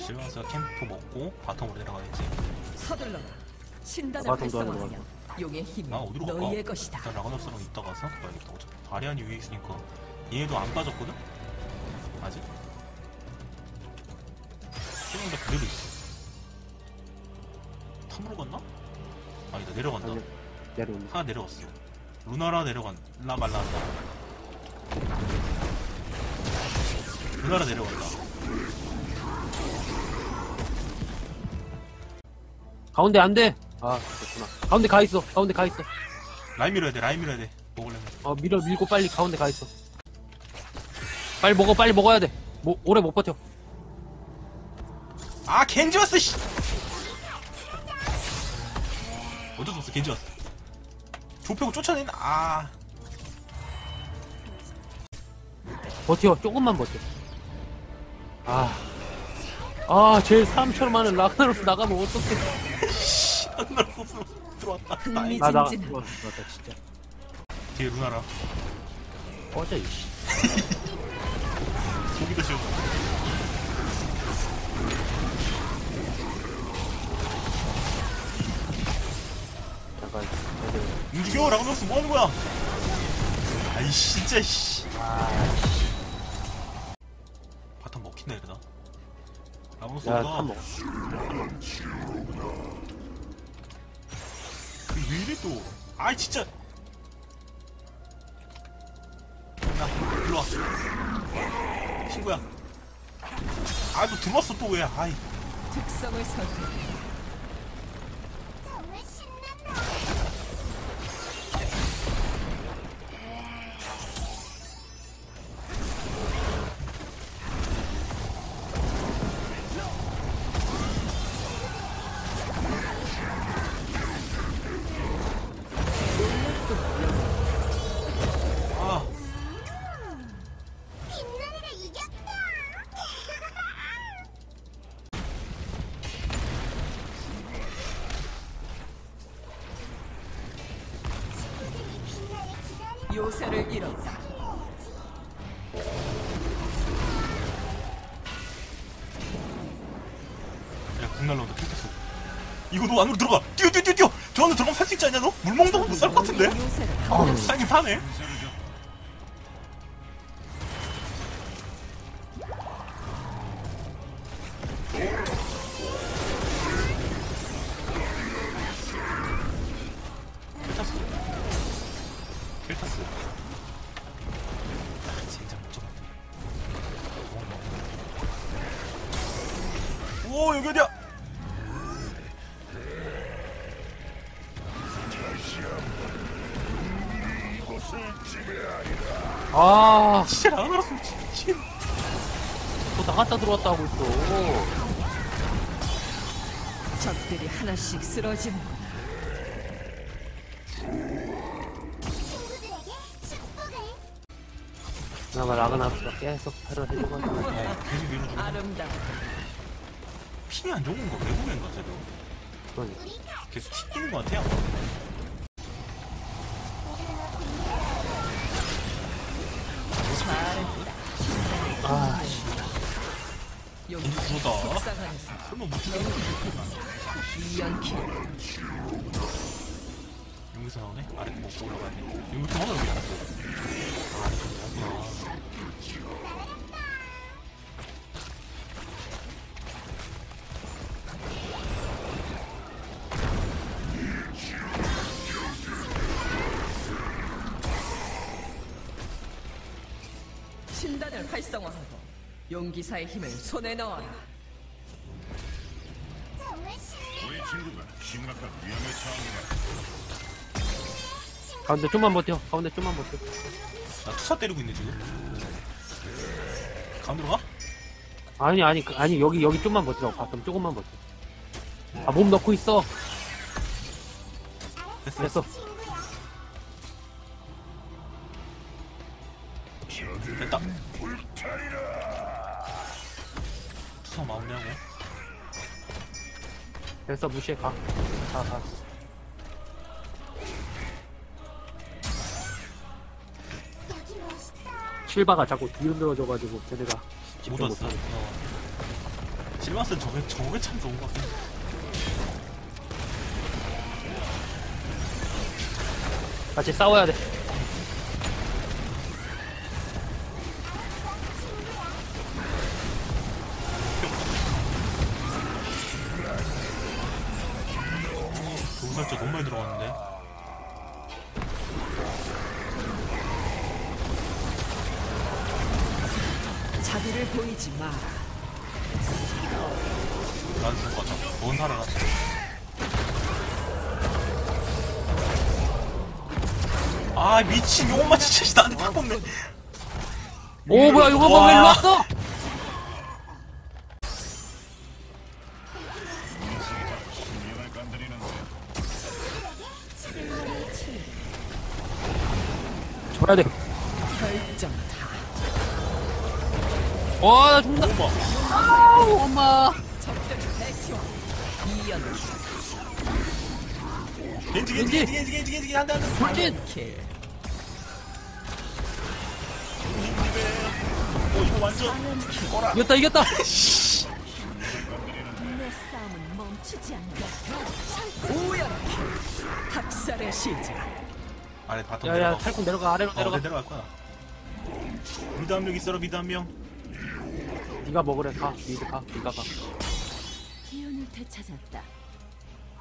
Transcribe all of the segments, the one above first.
실버스가 캠프 먹고 바텀으로 내려가야지 서둘러라. 신단을 활성화하면 용의 힘이 나 어디로 갈까? 너희의 것이다. 일단 라그너스랑 이따 가서 가야겠다 어차피 아리안이 위에 있으니까 얘도 안 빠졌거든? 아직? 시간다 그대로 있어 탐으로 갔나? 아니다 내려간다 아니 내려온다 하나 내려갔어 루나라 내려간 라 말라 한다 루나라 내려간다 가운데 안 돼. 아 그렇구나. 가운데 가 있어. 가운데 가 있어. 라인 밀어야 돼 라인 밀어야 돼. 먹으려면. 어 밀어 밀고 빨리 가운데 가 있어. 빨리 먹어 빨리 먹어야 돼. 뭐, 오래 못 버텨. 아 겐지 왔어 씨! 어쩔 수 없어 겐지 왔어. 좁혀고 쫓아내는 아. 버텨 조금만 버텨. 아. 아, 제일 사람처럼 많은 라그나로스 나가면 어떡해. 안날 수 없어 들어왔다 나이. 나, 나, 흥미진진한 들어왔다, 들어왔다, 진짜. 뒤에 루나라 꺼져, 이씨. 고기도 씌워 잠깐, 제대로. 움직여 라그너스 뭐 하는 거야 아이 진짜 씨 바텀 먹힌다 이러다 야, 먹어. 왜 이래 또 아이 진짜. 나 일로 와 친구야. 아너 들어왔어 또 왜? 아이. 특성을 선택. 요새를 잃었다. 야, 국날라온다, 킬켰어. 이거 너 안으로 들어가! 뛰어, 뛰어, 뛰어, 뛰어! 저 안으로 들어가면 살 수 있지 않냐, 너? 물 먹는다고 못살 것 같은데? 어, 살긴 사네. 아, 진짜 못 잡았네. 오, 여기 어디야? 아, 진짜 나가라서 미친. 또 나갔다 들어왔다 하고 있어. 적들이 하나씩 쓰러지는 친구들 그나마 라그나로스가 계속 패를 해줘가지고. 야, 계속 밀어주고. 아름다워. 핑이 안 좋은 거 외국인가 쟤도 그러니까. 계속 같아요. 아, 씨. 용기 부러다 속상하면서 설마 못 죽여 이연킬. 여기서 나오네? 아래 먹고 올라가네 여기서 하나 여기 아 신단을 활성화하고 용기사의 힘을 손에 넣어라. 우리 친구가 심각한 위험에 처합니다. 가운데 좀만 버텨. 가운데 좀만 버텨. 나 투사 때리고 있네 지금 가운데로 가? 아니, 아니, 그- 아니, 여기, 여기 좀만 버티라고. 가끔 조금만 버텨. 아, 몸 넣고 있어. 됐어 됐어. 됐다 투사 마무리하고 됐어, 무시해. 가. 가, 가. 실바가 자꾸 뒤로 늘어져가지고 쟤네가 못 집중 못하네. 어. 실마스는 저게 저게 참 좋은 것 같아. 같이 싸워야 돼. 자비를 보이지 마라. 나는 죽을 것 같아. 뭔 살아라. 아 미친 용엄마 진짜 나한테 다 뽑네. 오, 뭐야, 이거 봐, 왜 일로 왔어? 줘야 돼. 결정타. 와, 나 죽는다. 아우, 엄마. 겐지 겐지 겐지 겐지 겐지 겐지 한대 한대. 돌진. 킬. 어 이거 완전. 이겼다, 이겼다. 내 싸움은 멈추지 않는다. 오연킬. 학살의 시작. 아래 바텀 야, 야, 내려가. 탈콘 내려가, 아래로 어, 내려가. 내 내려갈 거야. 미드 한명 있어라 미드 한 명. 네가 먹으래, 가. 미드 가, 네가 가. 기운을 되찾았다.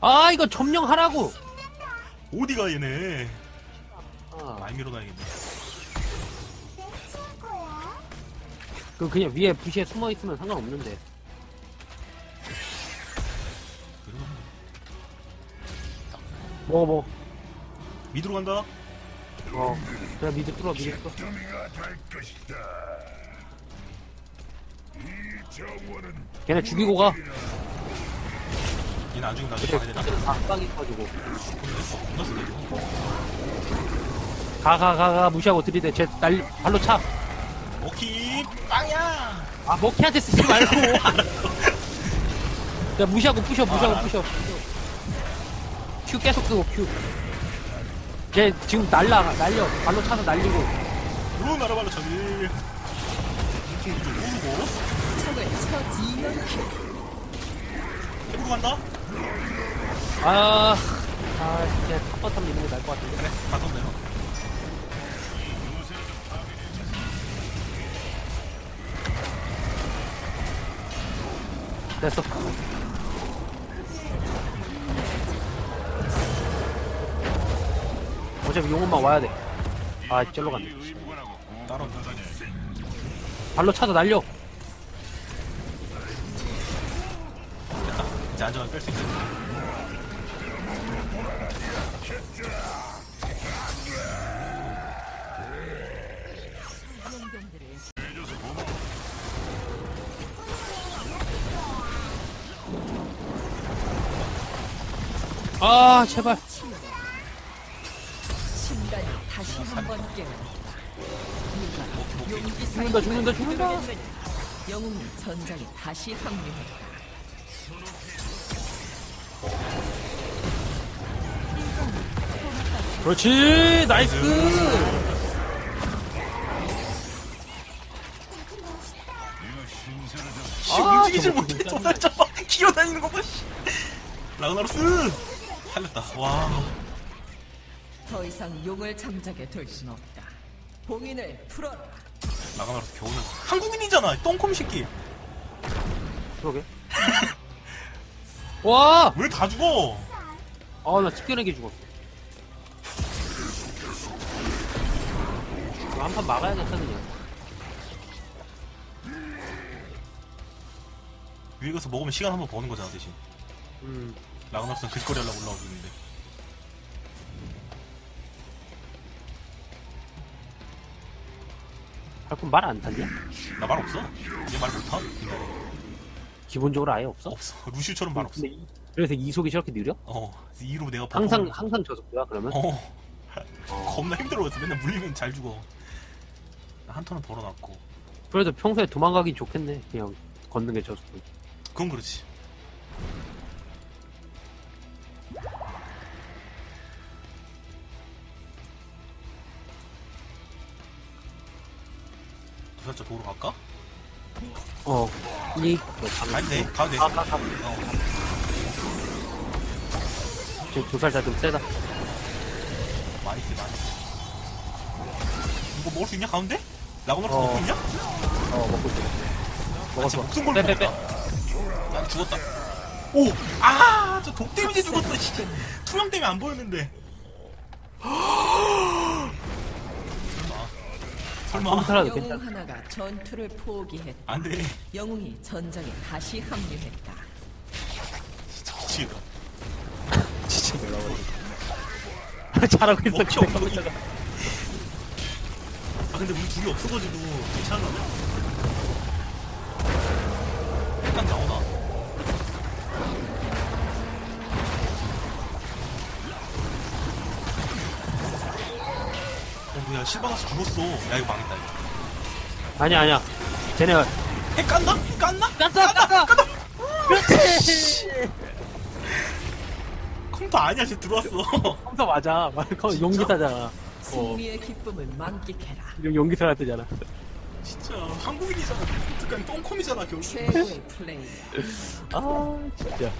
아, 이거 점령하라고. 어디가 얘네. 아, 많이 밀어놔야겠네. 그 그냥 위에 부시에 숨어 있으면 상관없는데. 그래도 먹어, 먹어. 미드로 간다. 어, 그래 미드 뚫어, 미드 뚫어. 걔네 죽이고 가. 얘는 안 죽으면 나중에 가야 되나? 빡이가지고. 쓰네 이거. 가, 가, 가, 가, 무시하고 들이대. 쟤 날, 발로 차. 오키 빵야. 아, 먹히한테 쓰지 말고. 야, 무시하고 부셔, 무시하고 아, 부셔. 큐 계속 쓰고, 큐. 걔 지금 날라, 날려. 발로 차서 날리고. 루 나라발로 저기. 이렇게 이제 모으고. 해보고 간다. 아, 아, 진짜 탑바텀 미는 게 나을 것 같은데. 그래 바텀 내려. 됐어. 어차피 용원만 와야 돼. 아, 쩔로 갔네. 따로. 발로 차서 날려. 이제 안전하게 뺄 수 있어. 아, 제발. 신간이 다시 한번 깨어났다. 네가 용기사의 죽는다, 죽는다, 죽는다. 영웅이 전장에 다시 합류했다. 그렇지, 나이스. 씨 아, 움직이질 저거 못해. 도살자 막 기어다니는 거 봐. 씨. 라그나로스 살렸다. 와. 더 이상 용을 잠자게 될순 없다. 봉인을 풀어라. 라그나로스 겨우는 한국인이잖아. 똥컴 새끼. 그러게. 와! 왜 다 죽어? 아, 나 집겨내기 죽었어. 한판 막아야겠다, 그냥. 위에 가서 먹으면 시간 한번 버는 거잖아 대신. 음. 라그나로스는 글거리 하려고 올라오고 있는데. 할건 말안 타냐? 나 말 없어? 얘 말 못하? 옛날에. 기본적으로 아예 없어? 없어. 루시우처럼 말 없어. 근데 이- 그래서 이속이 저렇게 느려? 어. 이로 내가 항상, 버퍼를- 항상 저 속도야, 그러면? 어. 겁나 힘들어했어. 맨날 물리면 잘 죽어. 나한 턴은 벌어놨고. 그래도 평소에 도망가긴 좋겠네. 그냥 걷는 게저 속도. 그건 그렇지. 도살자 도로 갈까? 어. 이 가도 돼 가도 돼 아, 가, 가. 어. 지금 조살자 좀 세다. 많이 세 많이 세 이거 먹을 수 있냐 가운데? 라고나르트 어. 먹고 있냐? 어, 먹고 있어. 아, 먹었어. 진짜 목숨 걸고 빼, 빼, 빼. 먹었다. 난 죽었다 오! 아! 저독 데미지 죽었어 진짜 투명 때문에 안 보였는데 설마 설마 컴퓨터라도 영웅 괜찮아. 하나가 전투를 포기했다. 안 돼 영웅이 전장에 다시 합류했다. 미치겠다 진짜 놀라버리겠다. 잘하고 있어, 먹혀, 근데 먹혀. 아 근데 우리 둘이 없어가지고 괜찮아 약간 나오나 어 뭐야 실바가스 죽었어 야 이거 망했다 이거 아니야, 아니야. 쟤네가. 해 깠나? 해 깠나? 깠어, 깠어! 그렇지! 컴퓨터 아니야 쟤 들어왔어 컴퓨터 맞아. 컴퓨터 용기사잖아. 승리의 기쁨을 만끽해라. 지금 용기사라 뜨잖아. 진짜 한국인이잖아 그냥 똥컴이잖아 결국 최고의 플레이. 아, 진짜.